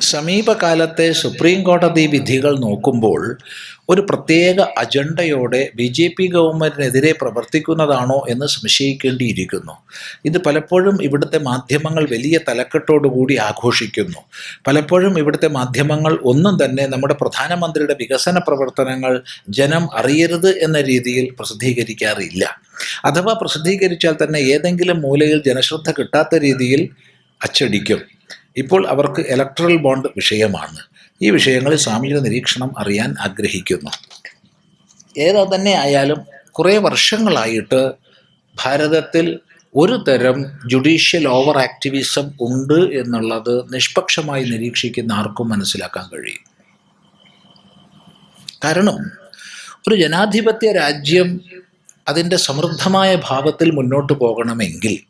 സമീപകാലത്തെ സുപ്രീം കോടതി വിധികൾ നോക്കുമ്പോൾ ഒരു പ്രത്യേക അജണ്ടയോടെ ബി ജെ പി ഗവൺമെന്റിനെതിരെ പ്രവർത്തിക്കുന്നതാണോ എന്ന് സംശയിക്കേണ്ടിയിരിക്കുന്നു. ഇത് പലപ്പോഴും ഇവിടുത്തെ മാധ്യമങ്ങൾ വലിയ തലക്കെട്ടോടുകൂടി ആഘോഷിക്കുന്നു. പലപ്പോഴും ഇവിടുത്തെ മാധ്യമങ്ങൾ ഒന്നും തന്നെ നമ്മുടെ പ്രധാനമന്ത്രിയുടെ വികസന പ്രവർത്തനങ്ങൾ ജനം അറിയരുത് എന്ന രീതിയിൽ പ്രസിദ്ധീകരിക്കാറില്ല. അഥവാ പ്രസിദ്ധീകരിച്ചാൽ തന്നെ ഏതെങ്കിലും മൂലയിൽ ജനശ്രദ്ധ കിട്ടാത്ത രീതിയിൽ അച്ചടിക്കും. ഇപ്പോൾ അവർക്ക് ഇലക്ട്രൽ ബോണ്ട് വിഷയമാണ്. ഈ വിഷയങ്ങളിൽ സ്വാമിയുടെ നിരീക്ഷണം അറിയാൻ ആഗ്രഹിക്കുന്നു. ഏതാ തന്നെ ആയാലും കുറേ വർഷങ്ങളായിട്ട് ഭാരതത്തിൽ ഒരു തരം ജുഡീഷ്യൽ ഓവർ ആക്ടിവിസം ഉണ്ട് എന്നുള്ളത് നിഷ്പക്ഷമായി നിരീക്ഷിക്കുന്ന ആർക്കും മനസ്സിലാക്കാൻ കഴിയും. കാരണം ഒരു ജനാധിപത്യ രാജ്യം അതിന്റെ സമൃദ്ധമായ ഭാവത്തിൽ മുന്നോട്ട് പോകണമെങ്കിൽ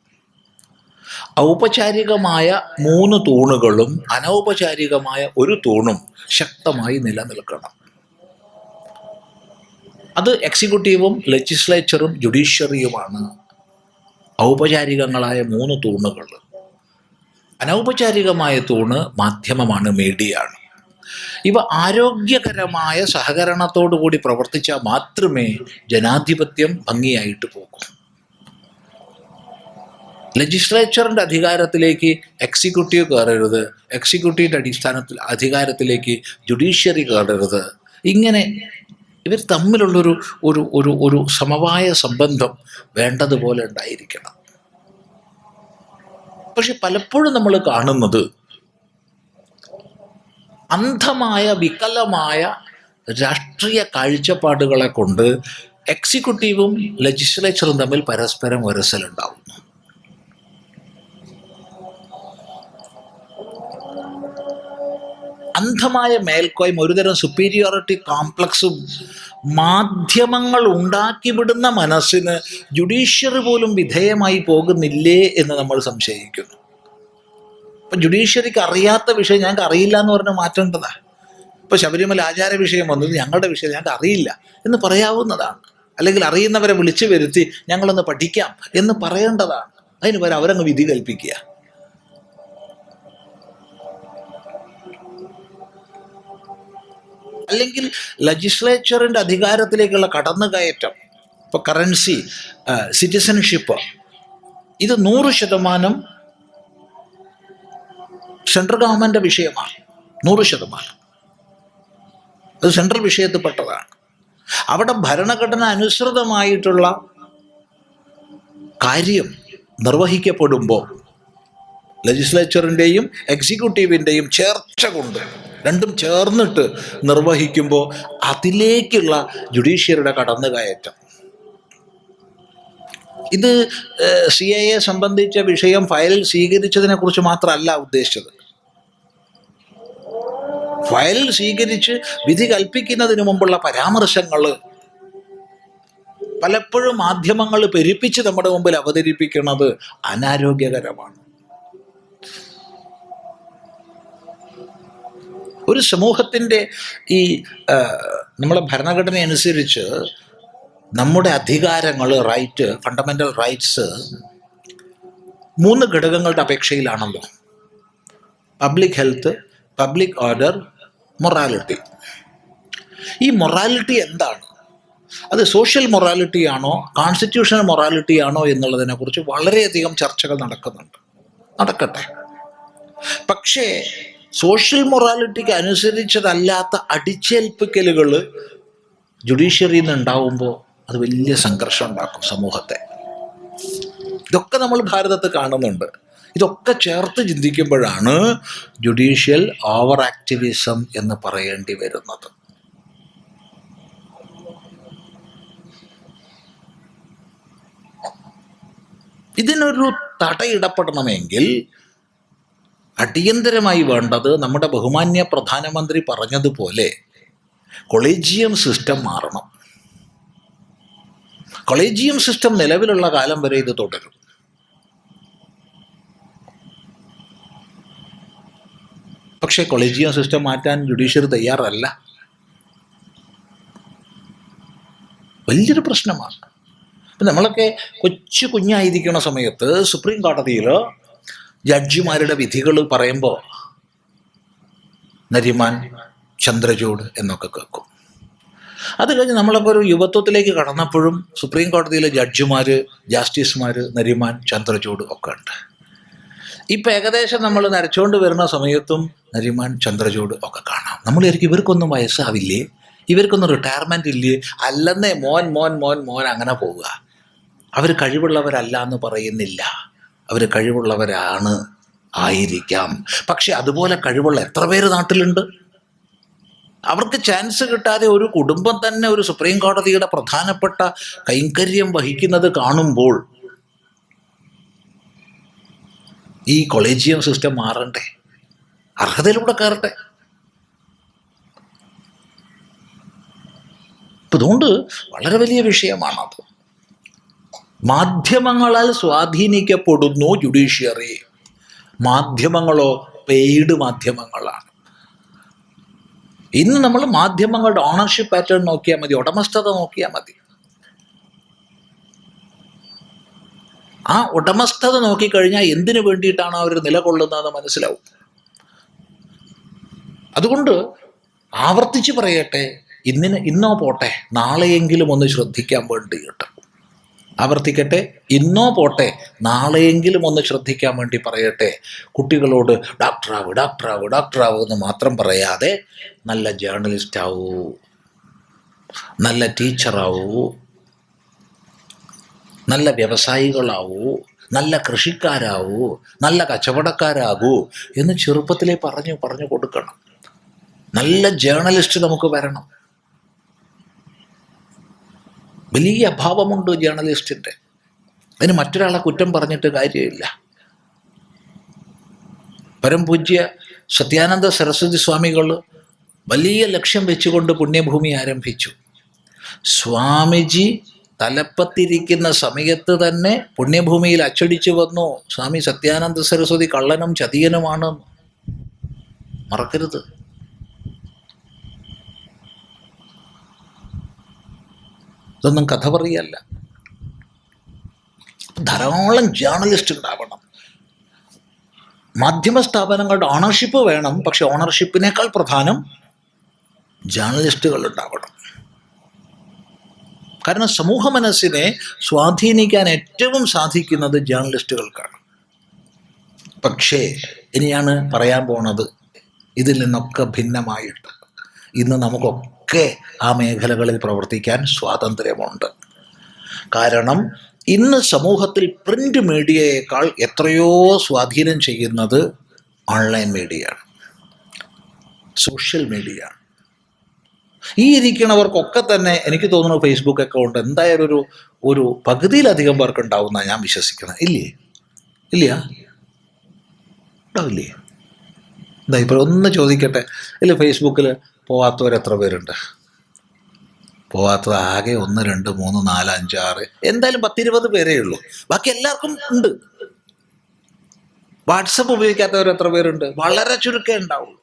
ഔപചാരികമായ മൂന്ന് തൂണുകളും അനൗപചാരികമായ ഒരു തൂണും ശക്തമായി നിലനിൽക്കണം. അത് എക്സിക്യൂട്ടീവും ലെജിസ്ലേച്ചറും ജുഡീഷ്യറിയുമാണ്. ഔപചാരികങ്ങളായ മൂന്ന് തൂണുകൾ. അനൗപചാരികമായ തൂണ് മാധ്യമമാണ് മീഡിയയാണ്. ഇവ ആരോഗ്യകരമായ സഹകരണത്തോടു കൂടി പ്രവർത്തിച്ചാൽ മാത്രമേ ജനാധിപത്യം ഭംഗിയായിട്ട് പോകൂ. ലെജിസ്ലേച്ചറിന്റെ അധികാരത്തിലേക്ക് എക്സിക്യൂട്ടീവ് കയറരുത്. എക്സിക്യൂട്ടീവിന്റെ അടിസ്ഥാനത്തിൽ അധികാരത്തിലേക്ക് ജുഡീഷ്യറി കയറരുത്. ഇങ്ങനെ ഇവർ തമ്മിലുള്ളൊരു ഒരു ഒരു ഒരു സമവായ സംബന്ധം വേണ്ടതുപോലെ ഉണ്ടായിരിക്കണം. പക്ഷെ പലപ്പോഴും നമ്മൾ കാണുന്നത് അന്ധമായ വികലമായ രാഷ്ട്രീയ കാഴ്ചപ്പാടുകളെ കൊണ്ട് എക്സിക്യൂട്ടീവും ലെജിസ്ലേച്ചറും തമ്മിൽ പരസ്പരം ഉരസലുണ്ടാവുന്നു അന്ധമായ മേൽക്കോയ്മ ഒരുതരം സുപ്പീരിയോറിറ്റി കോംപ്ലക്സും മാധ്യമങ്ങൾ ഉണ്ടാക്കിവിടുന്ന മനസ്സിന് ജുഡീഷ്യറി പോലും വിധേയമായി പോകുന്നില്ലേ എന്ന് നമ്മൾ സംശയിക്കുന്നു. ഇപ്പം ജുഡീഷ്യറിക്ക് അറിയാത്ത വിഷയം ഞങ്ങൾക്ക് അറിയില്ല എന്ന് പറഞ്ഞ് മാറ്റേണ്ടതാ ഇപ്പോൾ ശബരിമല ആചാര വിഷയം വന്നത് ഞങ്ങളുടെ വിഷയം ഞങ്ങൾക്ക് അറിയില്ല എന്ന് പറയാവുന്നതാണ്. അല്ലെങ്കിൽ അറിയുന്നവരെ വിളിച്ചു വരുത്തി ഞങ്ങളൊന്ന് പഠിക്കാം എന്ന് പറയേണ്ടതാണ്. അതിന് പകരം അവരങ്ങ് വിധി കൽപ്പിക്കുക. അല്ലെങ്കിൽ ലജിസ്ലേച്ചറിന്റെ അധികാരത്തിലേക്കുള്ള കടന്നുകയറ്റം ഇപ്പോൾ കറൻസി സിറ്റിസൺഷിപ്പ് ഇത് നൂറ് ശതമാനം സെൻട്രൽ ഗവൺമെന്റ് വിഷയമാണ്. നൂറ് ശതമാനം. അത് സെൻട്രൽ വിഷയത്തിൽപ്പെട്ടതാണ്. അവിടെ ഭരണഘടന അനുസൃതമായിട്ടുള്ള കാര്യം നിർവഹിക്കപ്പെടുമ്പോൾ ലെജിസ്ലേച്ചറിന്റെയും എക്സിക്യൂട്ടീവിന്റെയും ചേർച്ച കൊണ്ട് രണ്ടും ചേർന്നിട്ട് നിർവഹിക്കുമ്പോൾ അതിലേക്കുള്ള ജുഡീഷ്യറിയുടെ കടന്നുകയറ്റം. ഇത് സി ഐ എ സംബന്ധിച്ച വിഷയം ഫയലിൽ സ്വീകരിച്ചതിനെ കുറിച്ച് മാത്രമല്ല ഉദ്ദേശിച്ചത്. ഫയൽ സ്വീകരിച്ച് വിധി കൽപ്പിക്കുന്നതിന് മുമ്പുള്ള പരാമർശങ്ങൾ പലപ്പോഴും മാധ്യമങ്ങൾ പെരുപ്പിച്ച് നമ്മുടെ മുമ്പിൽ അവതരിപ്പിക്കുന്നത് അനാരോഗ്യകരമാണ്. ഒരു സമൂഹത്തിന്റെ ഈ നമ്മളെ ഭരണഘടന അനുസരിച്ച് നമ്മുടെ അധികാരങ്ങൾ റൈറ്റ് ഫണ്ടമെന്റൽ റൈറ്റ്സ് മൂന്ന് ഘടകങ്ങളുടെ അപേക്ഷയിലാണല്ലോ. Public health public order morality. ഈ മൊറാലിറ്റി എന്താണ്? അത് സോഷ്യൽ മൊറാലിറ്റി ആണോ കോൺസ്റ്റിറ്റ്യൂഷണൽ മൊറാലിറ്റി ആണോ എന്നുള്ളതിനെക്കുറിച്ച് വളരെയധികം ചർച്ചകൾ നടക്കുന്നുണ്ട്. നടക്കട്ടെ. പക്ഷേ സോഷ്യൽ മൊറാലിറ്റിക്ക് അനുസരിച്ചതല്ലാത്ത അടിച്ചേൽപ്പിക്കലുകൾ ജുഡീഷ്യറിയിൽ നിന്ന് ഉണ്ടാവുമ്പോൾ അത് വലിയ സംഘർഷം ഉണ്ടാക്കും സമൂഹത്തെ. ഇതൊക്കെ നമ്മൾ ഭാരതത്തിൽ കാണുന്നുണ്ട്. ഇതൊക്കെ ചേർത്ത് ചിന്തിക്കുമ്പോഴാണ് ജുഡീഷ്യൽ ഓവർ ആക്ടിവിസം എന്ന് പറയേണ്ടി വരുന്നത്. ഇതിനൊരു തടയിടപ്പെടണമെങ്കിൽ അടിയന്തരമായി വേണ്ടത് നമ്മുടെ ബഹുമാന്യ പ്രധാനമന്ത്രി പറഞ്ഞതുപോലെ കൊളീജിയം സിസ്റ്റം മാറണം. കൊളീജിയം സിസ്റ്റം നിലവിലുള്ള കാലം വരെ ഇത് തുടരും. പക്ഷേ കൊളീജിയം സിസ്റ്റം മാറ്റാൻ ജുഡീഷ്യറി തയ്യാറല്ല. വലിയൊരു പ്രശ്നമാണ്. നമ്മളൊക്കെ കൊച്ചു കുഞ്ഞായിരിക്കുന്ന സമയത്ത് സുപ്രീം കോടതിയിൽ ജഡ്ജിമാരുടെ വിധികൾ പറയുമ്പോൾ നരിമാൻ ചന്ദ്രചൂഡ് എന്നൊക്കെ കേൾക്കും. അത് കഴിഞ്ഞ് നമ്മളൊക്കെ ഒരു യുവത്വത്തിലേക്ക് കടന്നപ്പോഴും സുപ്രീം കോടതിയിലെ ജഡ്ജിമാർ ജസ്റ്റിസുമാർ നരിമാൻ ചന്ദ്രചൂഡ് ഒക്കെ ഉണ്ട്. ഇപ്പം ഏകദേശം നമ്മൾ നരച്ചുകൊണ്ട് വരുന്ന സമയത്തും നരിമാൻ ചന്ദ്രചൂഡ് ഒക്കെ കാണാം. നമ്മൾ ശരിക്കും ഇവർക്കൊന്നും വയസ്സാവില്ലേ? ഇവർക്കൊന്നും റിട്ടയർമെന്റ് ഇല്ലേ? അല്ലെന്നേ മോൻ മോൻ മോൻ മോൻ അങ്ങനെ പോവുക. അവർ കഴിവുള്ളവരല്ല എന്ന് പറയുന്നില്ല. അവർ കഴിവുള്ളവരാണ് ആയിരിക്കാം. പക്ഷെ അതുപോലെ കഴിവുള്ള എത്ര പേര് നാട്ടിലുണ്ട്? അവർക്ക് ചാൻസ് കിട്ടാതെ ഒരു കുടുംബം തന്നെ ഒരു സുപ്രീം കോടതിയുടെ പ്രധാനപ്പെട്ട കൈങ്കര്യം വഹിക്കുന്നത് കാണുമ്പോൾ ഈ കൊളേജിയം സിസ്റ്റം മാറണ്ടേ? അർഹതയിലൂടെ കയറട്ടെ? അതുകൊണ്ട് വളരെ വലിയ വിഷയമാണത്. മാധ്യമങ്ങളാൽ സ്വാധീനിക്കപ്പെടുന്നു ജുഡീഷ്യറി മാധ്യമങ്ങളോ പെയ്ഡ് മാധ്യമങ്ങളാണ്. ഇന്ന് നമ്മൾ മാധ്യമങ്ങളുടെ ഓണർഷിപ്പ് പാറ്റേൺ നോക്കിയാൽ മതി ഉടമസ്ഥത നോക്കിയാൽ മതി. ആ ഉടമസ്ഥത നോക്കിക്കഴിഞ്ഞാൽ എന്തിനു വേണ്ടിയിട്ടാണ് അവർ നിലകൊള്ളുന്നതെന്ന് മനസ്സിലാവും. അതുകൊണ്ട് ആവർത്തിച്ച് പറയട്ടെ ഇന്നിന് ഇന്നോ പോട്ടെ നാളെയെങ്കിലും ഒന്ന് ശ്രദ്ധിക്കാൻ വേണ്ടി കേട്ടോ ആവർത്തിക്കട്ടെ? ഇന്നോ പോട്ടെ നാളെയെങ്കിലും ഒന്ന് ശ്രദ്ധിക്കാൻ വേണ്ടി പറയട്ടെ. കുട്ടികളോട് ഡോക്ടറാവ് ഡോക്ടറാവ് ഡോക്ടറാവ് എന്ന് മാത്രം പറയാതെ നല്ല ജേർണലിസ്റ്റ് ആവൂ നല്ല ടീച്ചറാവൂ നല്ല വ്യവസായികളാവൂ നല്ല കൃഷിക്കാരാവൂ നല്ല കച്ചവടക്കാരാകൂ എന്ന് ചെറുപ്പത്തിലേ പറഞ്ഞു പറഞ്ഞു കൊടുക്കണം. നല്ല ജേർണലിസ്റ്റ് നമുക്ക് വരണം. വലിയ അഭാവമുണ്ട് ജേർണലിസ്റ്റിന്റെ. അതിന് മറ്റൊരാളെ കുറ്റം പറഞ്ഞിട്ട് കാര്യമില്ല. പരംപൂജ്യ സത്യാനന്ദ സരസ്വതി സ്വാമികൾ വലിയ ലക്ഷ്യം വെച്ചുകൊണ്ട് പുണ്യഭൂമി ആരംഭിച്ചു. സ്വാമിജി തലപ്പത്തിരിക്കുന്ന സമയത്ത് തന്നെ പുണ്യഭൂമിയിൽ അച്ചടിച്ചു വന്നു. സ്വാമി സത്യാനന്ദ സരസ്വതി കള്ളനും ചതിയനുമാണ്. മറക്കരുത്. ഇതൊന്നും കഥ പറയല്ല. ധാരാളം ജേർണലിസ്റ്റ് ഉണ്ടാവണം മാധ്യമ സ്ഥാപനങ്ങളുടെ ഓണർഷിപ്പ് വേണം പക്ഷെ ഓണർഷിപ്പിനേക്കാൾ പ്രധാനം ജേർണലിസ്റ്റുകൾ ഉണ്ടാവണം കാരണം സമൂഹ മനസ്സിനെ സ്വാധീനിക്കാൻ ഏറ്റവും സാധിക്കുന്നത് ജേർണലിസ്റ്റുകൾക്കാണ്. പക്ഷേ ഇനിയാണ് പറയാൻ പോണത് ഇതിൽ നിന്നൊക്കെ ഭിന്നമായിട്ട്. ഇന്ന് നമുക്കൊക്കെ ആ മേഖലകളിൽ പ്രവർത്തിക്കാൻ സ്വാതന്ത്ര്യമുണ്ട്. കാരണം ഇന്ന് സമൂഹത്തിൽ പ്രിന്റ് മീഡിയയേക്കാൾ എത്രയോ സ്വാധീനം ചെയ്യുന്നത് ഓൺലൈൻ മീഡിയയാണ് സോഷ്യൽ മീഡിയ ഈ ഇരിക്കണവർക്കൊക്കെ തന്നെ എനിക്ക് തോന്നുന്നു ഫേസ്ബുക്ക് അക്കൗണ്ട് എന്തായാലും ഒരു ഒരു പകുതിയിലധികം പേർക്ക് ഉണ്ടാവുന്ന ഞാൻ വിശ്വസിക്കണം. ഇല്ലേ? ഇല്ല? ഉണ്ടാവില്ലേ എന്താ ഇപ്പോൾ ഒന്ന് ചോദിക്കട്ടെ. ഇല്ല ഫേസ്ബുക്കിൽ പോവാത്തവർ എത്ര പേരുണ്ട്? പോവാത്തത് ആകെ ഒന്ന് രണ്ട് മൂന്ന് നാല് അഞ്ച് ആറ്. എന്തായാലും പത്തിരുപത് പേരേ ഉള്ളൂ. ബാക്കി എല്ലാവർക്കും ഉണ്ട്. വാട്സപ്പ് ഉപയോഗിക്കാത്തവർ എത്ര പേരുണ്ട്? വളരെ ചുരുക്കേ ഉണ്ടാവുള്ളൂ.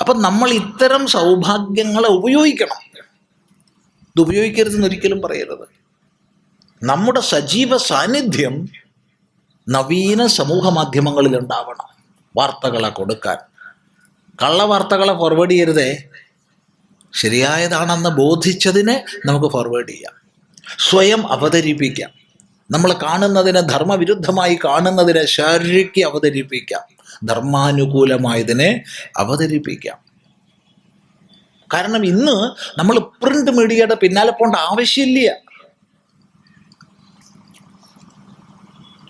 അപ്പം നമ്മൾ ഇത്തരം സൗഭാഗ്യങ്ങളെ ഉപയോഗിക്കണം. ഇത് ഉപയോഗിക്കരുതെന്ന് ഒരിക്കലും പറയരുത്. നമ്മുടെ സജീവ സാന്നിധ്യം നവീന സമൂഹ മാധ്യമങ്ങളിൽ ഉണ്ടാവണം. വാർത്തകളെ കൊടുക്കാൻ. കള്ളവാർത്തകളെ ഫോർവേഡ് ചെയ്യരുതേ. ശരിയായതാണെന്ന് ബോധിച്ചതിനെ നമുക്ക് ഫോർവേഡ് ചെയ്യാം. സ്വയം അവതരിപ്പിക്കാം. നമ്മൾ കാണുന്നതിനെ ധർമ്മവിരുദ്ധമായി കാണുന്നതിനെ ശരിക്ക് അവതരിപ്പിക്കാം. ധർമാനുകൂലമായതിനെ അവതരിപ്പിക്കാം. കാരണം ഇന്ന് നമ്മൾ പ്രിന്റ് മീഡിയയുടെ പിന്നാലെ പോണ്ട ആവശ്യമില്ല.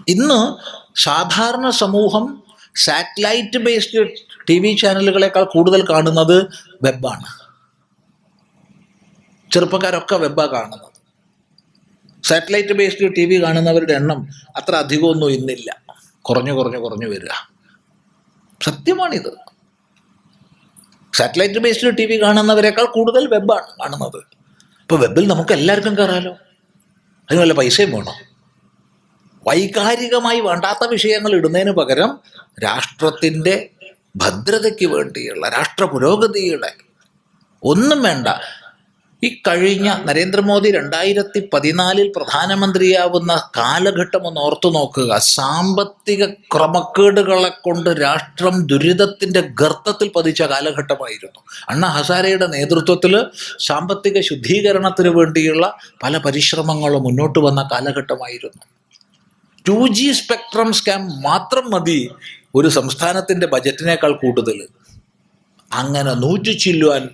ഇന്ന് സാധാരണ സമൂഹം സാറ്റലൈറ്റ് ബേസ്ഡ് ടി വി ചാനലുകളെക്കാൾ കൂടുതൽ കാണുന്നത് വെബാണ് ചെറുപ്പക്കാരൊക്കെ വെബാണ് കാണുന്നത്. സാറ്റലൈറ്റ് ബേസ്ഡ് ടി വി കാണുന്നവരുടെ എണ്ണം അത്ര അധികമൊന്നും ഇന്നില്ല. കുറഞ്ഞു കുറഞ്ഞു കുറഞ്ഞു വരിക. സത്യമാണിത്. സാറ്റലൈറ്റ് ബേസ്ഡ് ടി വി കാണുന്നവരെക്കാൾ കൂടുതൽ വെബാണ് കാണുന്നത്. ഇപ്പോൾ വെബിൽ നമുക്ക് എല്ലാവർക്കും കയറാലോ അതിന് വല്ല പൈസയും വേണോ? വൈകാരികമായി വേണ്ടാത്ത വിഷയങ്ങൾ ഇടുന്നതിന് പകരം രാഷ്ട്രത്തിന്റെ ഭദ്രതയ്ക്ക് വേണ്ടിയുള്ള രാഷ്ട്ര പുരോഗതിയുടെ ഒന്നും വേണ്ട. ഈ കഴിഞ്ഞ നരേന്ദ്രമോദി രണ്ടായിരത്തി പതിനാലിൽ പ്രധാനമന്ത്രിയാവുന്ന കാലഘട്ടം ഒന്ന് ഓർത്തു നോക്കുക. സാമ്പത്തിക ക്രമക്കേടുകളെ കൊണ്ട് രാഷ്ട്രം ദുരിതത്തിന്റെ ഗർത്തത്തിൽ പതിച്ച കാലഘട്ടമായിരുന്നു. അണ്ണ ഹസാരയുടെ നേതൃത്വത്തിൽ സാമ്പത്തിക ശുദ്ധീകരണത്തിന് വേണ്ടിയുള്ള പല പരിശ്രമങ്ങളും മുന്നോട്ട് വന്ന കാലഘട്ടമായിരുന്നു. ടു ജി സ്പെക്ട്രം സ്കാം മാത്രം മതി ഒരു സംസ്ഥാനത്തിന്റെ ബജറ്റിനേക്കാൾ കൂടുതൽ അങ്ങനെ നൂറ്റി ചില്ലുവാൻ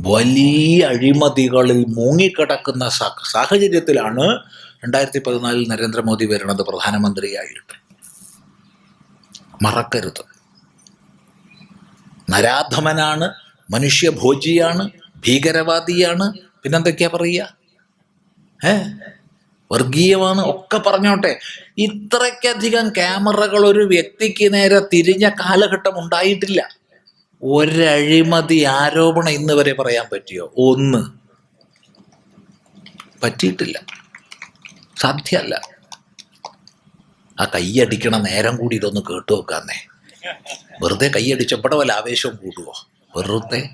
വലിയ അഴിമതികളിൽ മുങ്ങിക്കിടക്കുന്ന സാഹചര്യത്തിലാണ് രണ്ടായിരത്തി പതിനാലിൽ നരേന്ദ്രമോദി വരുന്നത് പ്രധാനമന്ത്രിയായിട്ട് മറക്കരുത്. നരാധമനാണ് മനുഷ്യഭോജിയാണ് ഭീകരവാദിയാണ് പിന്നെന്തൊക്കെയാ പറയുക? ഏ? വർഗീയമാണ് ഒക്കെ പറഞ്ഞോട്ടെ. ഇത്രയ്ക്കധികം ക്യാമറകൾ ഒരു വ്യക്തിക്ക് നേരെ തിരിഞ്ഞ കാലഘട്ടം ഉണ്ടായിട്ടില്ല. ഒരഴിമതി ആരോപണം ഇന്ന് വരെ പറയാൻ പറ്റിയോ? ഒന്ന്. പറ്റിയിട്ടില്ല. സാധ്യമല്ല ആ കൈയടിക്കണ നേരം കൂടി ഇതൊന്ന് കേട്ടു വെക്കാന്നേ വെറുതെ കയ്യടിച്ചപ്പോടെ വല്ല ആവേശവും കൂടുവോ? വെറുതെ.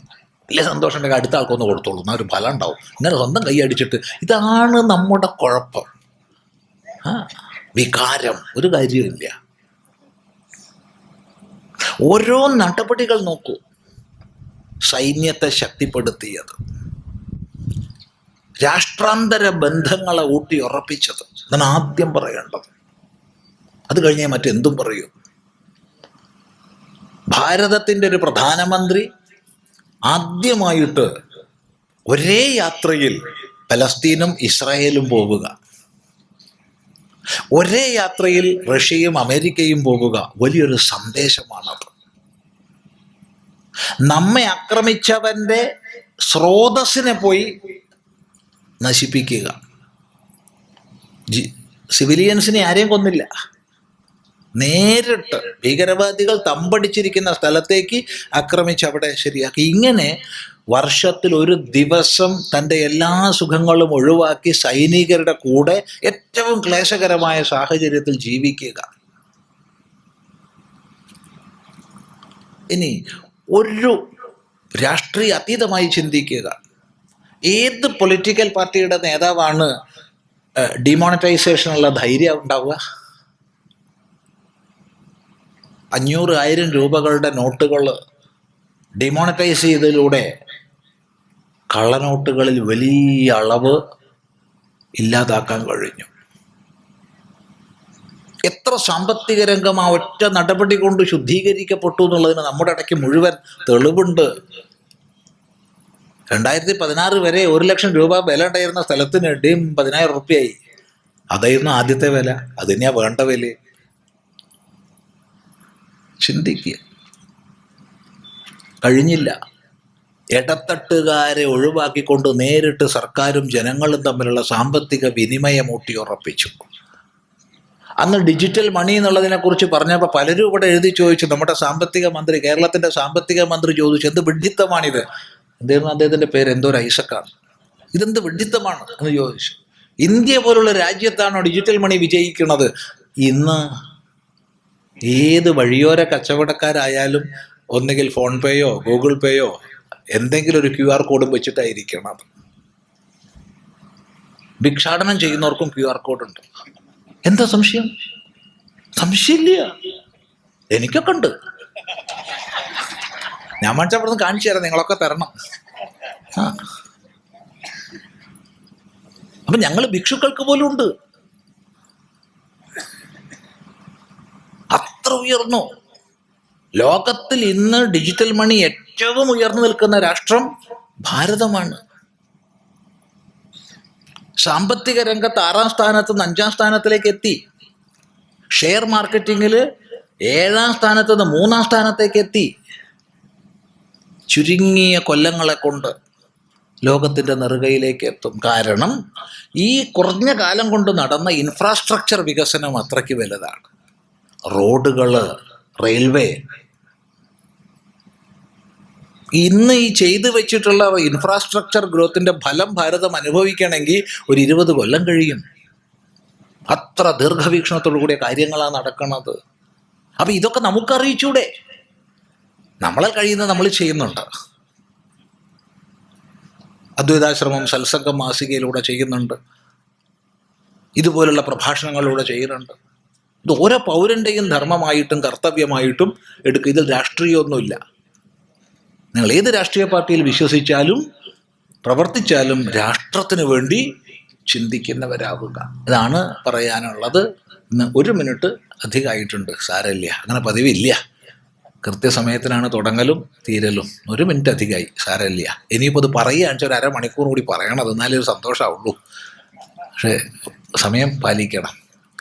വലിയ സന്തോഷം. ഉണ്ടെങ്കിൽ അടുത്ത ആൾക്കൊന്ന് കൊടുത്തോളൂ. എന്നാൽ ഒരു ഫലം ഉണ്ടാവും. ഇങ്ങനെ സ്വന്തം കൈയടിച്ചിട്ട് ഇതാണ് നമ്മുടെ കുഴപ്പം. ആ വികാരം. ഒരു കാര്യമില്ല ഓരോ നടപടികൾ നോക്കൂ. സൈന്യത്തെ ശക്തിപ്പെടുത്തിയത്. രാഷ്ട്രാന്തര ബന്ധങ്ങളെ ഊട്ടി ഉറപ്പിച്ചത്. അതാണ് ആദ്യം പറയേണ്ടത്. അത് കഴിഞ്ഞേ മറ്റെന്തും പറയൂ. ഭാരതത്തിന്റെ ഒരു പ്രധാനമന്ത്രി ആദ്യമായിട്ട് ഒരേ യാത്രയിൽ പലസ്തീനും ഇസ്രായേലും പോവുക. ഒരേ യാത്രയിൽ റഷ്യയും അമേരിക്കയും പോകുക വലിയൊരു സന്ദേശമാണത് നമ്മെ ആക്രമിച്ചവന്റെ സ്രോതസ്സിനെ പോയി നശിപ്പിക്കുക. സിവിലിയൻസിനെ ആരെയും കൊന്നില്ല. നേരിട്ട് ഭീകരവാദികൾ തമ്പടിച്ചിരിക്കുന്ന സ്ഥലത്തേക്ക് ആക്രമിച്ച് അവിടെ ശരിയാക്കി. ഇങ്ങനെ വർഷത്തിൽ ഒരു ദിവസം തന്റെ എല്ലാ സുഖങ്ങളും ഒഴിവാക്കി സൈനികരുടെ കൂടെ ഏറ്റവും ക്ലേശകരമായ സാഹചര്യത്തിൽ ജീവിക്കുക. ഇനി ഒരു രാഷ്ട്രീയ അതീതമായി ചിന്തിക്കുക. ഏത് പൊളിറ്റിക്കൽ പാർട്ടിയുടെ നേതാവാണ് ഡിമോണിറ്റൈസേഷനുള്ള ധൈര്യം ഉണ്ടാവുക? അഞ്ഞൂറ് ആയിരം രൂപകളുടെ നോട്ടുകൾ ഡിമോണിറ്റൈസ് ചെയ്തതിലൂടെ കള്ളനോട്ടുകളിൽ വലിയ അളവ് ഇല്ലാതാക്കാൻ കഴിഞ്ഞു. എത്ര സാമ്പത്തിക രംഗം ആ ഒറ്റ നടപടി കൊണ്ട് ശുദ്ധീകരിക്കപ്പെട്ടു എന്നുള്ളതിന് നമ്മുടെ ഇടയ്ക്ക് മുഴുവൻ തെളിവുണ്ട്. രണ്ടായിരത്തി പതിനാറ് വരെ ഒരു ലക്ഷം രൂപ വില ഉണ്ടായിരുന്ന സ്ഥലത്തിന് ഡീം പതിനായിരം റുപ്യായി. അതായിരുന്നു ആദ്യത്തെ വില അത് വേണ്ട വില ചിന്തിക്കുക. കഴിഞ്ഞില്ല. ഇടത്തട്ടുകാരെ ഒഴിവാക്കിക്കൊണ്ട് നേരിട്ട് സർക്കാരും ജനങ്ങളും തമ്മിലുള്ള സാമ്പത്തിക വിനിമയം ഊട്ടിയുറപ്പിച്ചു. അന്ന് ഡിജിറ്റൽ മണി എന്നുള്ളതിനെക്കുറിച്ച് പറഞ്ഞപ്പോൾ പലരും ഇവിടെ എഴുതി ചോദിച്ചു നമ്മുടെ സാമ്പത്തിക മന്ത്രി കേരളത്തിന്റെ സാമ്പത്തിക മന്ത്രി ചോദിച്ചു എന്ത് വിഡ്ഢിത്തമാണിത്? എന്തായിരുന്നു അദ്ദേഹത്തിന്റെ പേര് എന്തോ ഐസക്കാണ്. ഇതെന്ത് വിഡ്ഢിത്തമാണ്? എന്ന് ചോദിച്ചു. ഇന്ത്യ പോലുള്ള രാജ്യത്താണോ ഡിജിറ്റൽ മണി വിജയിക്കുന്നത്. ഇന്ന് ഏത് വഴിയോര കച്ചവടക്കാരായാലും ഒന്നുകിൽ ഫോൺ പേയോ ഗൂഗിൾ പേയോ എന്തെങ്കിലും ഒരു ക്യു ആർ കോഡും വെച്ചിട്ടായിരിക്കണം. ഭിക്ഷാടനം ചെയ്യുന്നവർക്കും ക്യു ആർ കോഡ് ഉണ്ട് എന്താ സംശയം? സംശയമില്ല. എനിക്കൊക്കെ ഉണ്ട്. ഞാൻ മനസ്സിൽ അവിടെ നിന്ന് കാണിച്ചു തരാം നിങ്ങളൊക്കെ തരണം. അപ്പൊ ഞങ്ങൾ ഭിക്ഷുക്കൾക്ക് പോലും ഉണ്ട്. ഉയർന്നു. ലോകത്തിൽ ഇന്ന് ഡിജിറ്റൽ മണി ഏറ്റവും ഉയർന്നു നിൽക്കുന്ന രാഷ്ട്രം ഭാരതമാണ്. സാമ്പത്തിക രംഗത്ത് ആറാം സ്ഥാനത്ത് നിന്ന് അഞ്ചാം സ്ഥാനത്തിലേക്ക് എത്തി. ഷെയർ മാർക്കറ്റിങ്ങിൽ ഏഴാം സ്ഥാനത്ത് നിന്ന് മൂന്നാം സ്ഥാനത്തേക്ക് എത്തി. ചുരുങ്ങിയ കൊല്ലങ്ങളെ കൊണ്ട് ലോകത്തിന്റെ നെറുകയിലേക്ക് എത്തും. കാരണം ഈ കുറഞ്ഞ കാലം കൊണ്ട് നടന്ന ഇൻഫ്രാസ്ട്രക്ചർ വികസനം അത്രയ്ക്ക് വലുതാണ്. റോഡുകൾ റെയിൽവേ. ഇന്ന് ഈ ചെയ്തു വെച്ചിട്ടുള്ള ഇൻഫ്രാസ്ട്രക്ചർ ഗ്രോത്തിന്റെ ഫലം ഭാരതം അനുഭവിക്കണമെങ്കിൽ ഒരു ഇരുപത് കൊല്ലം കഴിയും. അത്ര ദീർഘവീക്ഷണത്തോടു കൂടിയ കാര്യങ്ങളാണ് നടക്കുന്നത്. അപ്പം ഇതൊക്കെ നമുക്കറിയിച്ചൂടെ? നമ്മളെ കഴിയുന്നത് നമ്മൾ ചെയ്യുന്നുണ്ട്. അദ്വൈതാശ്രമം സത്സംഗം മാസികയിലൂടെ ചെയ്യുന്നുണ്ട്. ഇതുപോലുള്ള പ്രഭാഷണങ്ങളിലൂടെ ചെയ്യുന്നുണ്ട്. ഇത് ഓരോ പൗരന്റെയും ധർമ്മമായിട്ടും കർത്തവ്യമായിട്ടും എടുക്കുക ഇതിൽ രാഷ്ട്രീയമൊന്നുമില്ല. നിങ്ങൾ ഏത് രാഷ്ട്രീയ പാർട്ടിയിൽ വിശ്വസിച്ചാലും പ്രവർത്തിച്ചാലും രാഷ്ട്രത്തിന് വേണ്ടി ചിന്തിക്കുന്നവരാകുക ഇതാണ് പറയാനുള്ളത്. ഇന്ന് ഒരു മിനിറ്റ് അധികമായിട്ടുണ്ട്. സാരമില്ല. അങ്ങനെ പതിവില്ല. കൃത്യസമയത്തിനാണ് തുടങ്ങലും തീരലും. ഒരു മിനിറ്റ് അധികമായി. സാരമില്ല. ഇനിയിപ്പോൾ അത് പറയുകയാണെന്ന് വെച്ചാൽ ഒരു അരമണിക്കൂർ കൂടി പറയണത് എന്നാലേ ഒരു സന്തോഷമാവുള്ളൂ പക്ഷേ സമയം പാലിക്കണം.